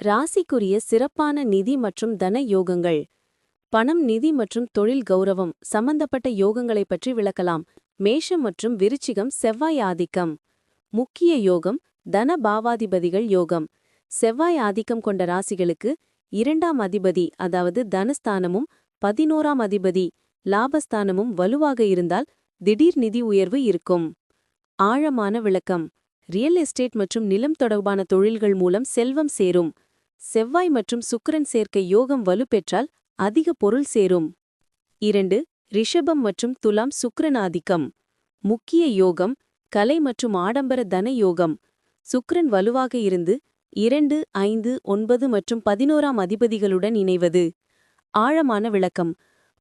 ராசிக்குரிய சிறப்பான நிதி மற்றும் தன யோகங்கள். பணம் நிதி மற்றும் தொழில் கௌரவம் சம்பந்தப்பட்ட யோகங்களைப் பற்றி விளக்கலாம். மேஷம் மற்றும் விருச்சிகம் செவ்வாய் ஆதிக்கம். முக்கிய யோகம் தன பாவாதிபதிகள் யோகம். செவ்வாய் ஆதிக்கம் கொண்ட ராசிகளுக்கு இரண்டாம் அதிபதி அதாவது தனஸ்தானமும் பதினோராம் அதிபதி லாபஸ்தானமும் வலுவாக இருந்தால் திடீர் நிதி உயர்வு இருக்கும். ஆழமான விளக்கம். ரியல் எஸ்டேட் மற்றும் நிலம் தொடர்பான தொழில்கள் மூலம் செல்வம் சேரும். செவ்வாய் மற்றும் சுக்கரன் சேர்க்கை யோகம் வலுப்பெற்றால் அதிக பொருள் சேரும். இரண்டு ரிஷபம் மற்றும் துலாம் சுக்கிரன் ஆதிக்கம் முக்கிய யோகம் கலை மற்றும் ஆடம்பர தன யோகம். சுக்கரன் வலுவாக இருந்து இரண்டு ஐந்து ஒன்பது மற்றும் பதினோராம் அதிபதிகளுடன் இணைவது. ஆழமான விளக்கம்.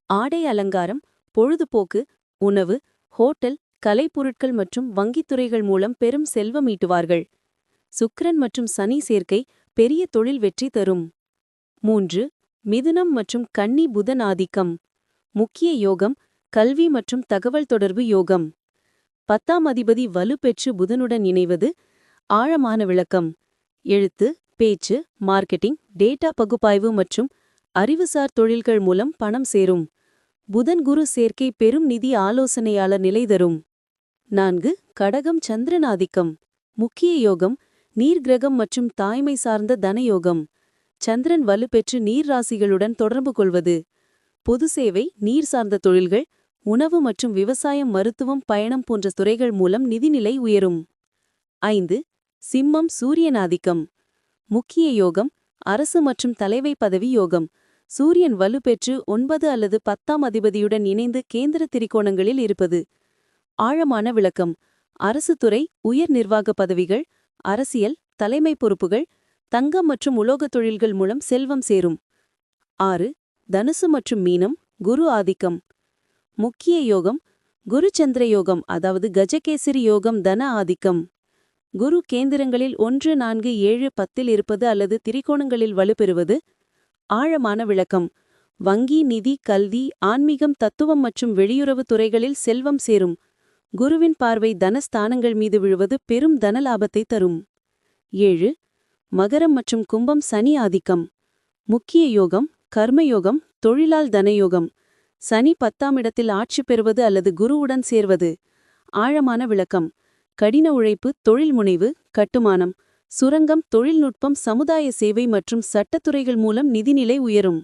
ஆடை அலங்காரம் பொழுதுபோக்கு உணவு ஹோட்டல் கலைப்பொருட்கள் மற்றும் வங்கித்துறைகள் மூலம் பெரும் செல்வம் ஈட்டுவார்கள். சுக்கரன் மற்றும் சனி சேர்க்கை பெரிய தொழில் வெற்றி தரும். மூன்று மிதுனம் மற்றும் கன்னி புதன் ஆதிக்கம் முக்கிய யோகம் கல்வி மற்றும் தகவல் தொடர்பு யோகம். பத்தாம் அதிபதி வலுப்பெற்று புதனுடன் இணைவது ஆழமான விளக்கம். எழுத்து பேச்சு மார்க்கெட்டிங் டேட்டா பகுப்பாய்வு மற்றும் அறிவுசார் தொழில்கள் மூலம் பணம் சேரும். புதன் குரு சேர்க்கை பெரும் நிதி ஆலோசனையாளர் நிலை தரும். நான்கு கடகம் சந்திரன் ஆதிக்கம் முக்கிய யோகம் நீர் கிரகம் மற்றும் தாய்மை சார்ந்த தனயோகம். சந்திரன் வலுப்பெற்று நீர் ராசிகளுடன் தொடர்பு கொள்வது. பொது சேவை நீர் சார்ந்த தொழில்கள் உணவு மற்றும் விவசாயம் மருத்துவம் பயணம் போன்ற துறைகள் மூலம் நிதிநிலை உயரும். ஐந்து சிம்மம் சூரியன் ஆதிக்கம் முக்கிய யோகம் அரசு மற்றும் தலைவை பதவி யோகம். சூரியன் வலுப்பெற்று ஒன்பது அல்லது பத்தாம் அதிபதியுடன் இணைந்து கேந்திர திரிகோணங்களில் இருப்பது. ஆழமான விளக்கம். அரசு துறை உயர் நிர்வாக பதவிகள் அரசியல் தலைமை பொறுப்புகள் தங்கம் மற்றும் உலோகத் தொழில்கள் மூலம் செல்வம் சேரும். ஆறு தனுசு மற்றும் மீனம் குரு ஆதிக்கம். முக்கிய யோகம் குரு சந்திர யோகம் அதாவது கஜகேசரி யோகம் தன ஆதிக்கம். குரு கேந்திரங்களில் ஒன்று நான்கு ஏழு பத்தில் இருப்பது அல்லது திரிகோணங்களில் வலுப்பெறுவது. ஆழமான விளக்கம். வங்கி நிதி கல்வி ஆன்மீகம் தத்துவம் மற்றும் வெளியுறவு துறைகளில் செல்வம் சேரும். குருவின் பார்வை தனஸ்தானங்கள் மீது விழுவது பெரும் தனலாபத்தை தரும். ஏழு. மகரம் மற்றும் கும்பம் சனி ஆதிக்கம். முக்கிய யோகம் கர்மயோகம் தொழிலால் தனயோகம் சனி பத்தாம் இடத்தில் ஆட்சி பெறுவது அல்லது குருவுடன் சேர்வது. ஆழமான விளக்கம். கடின உழைப்பு தொழில் முனைவு கட்டுமானம். சுரங்கம் தொழில்நுட்பம் சமுதாய சேவை மற்றும் சட்டத்துறைகள் மூலம் நிதிநிலை உயரும்.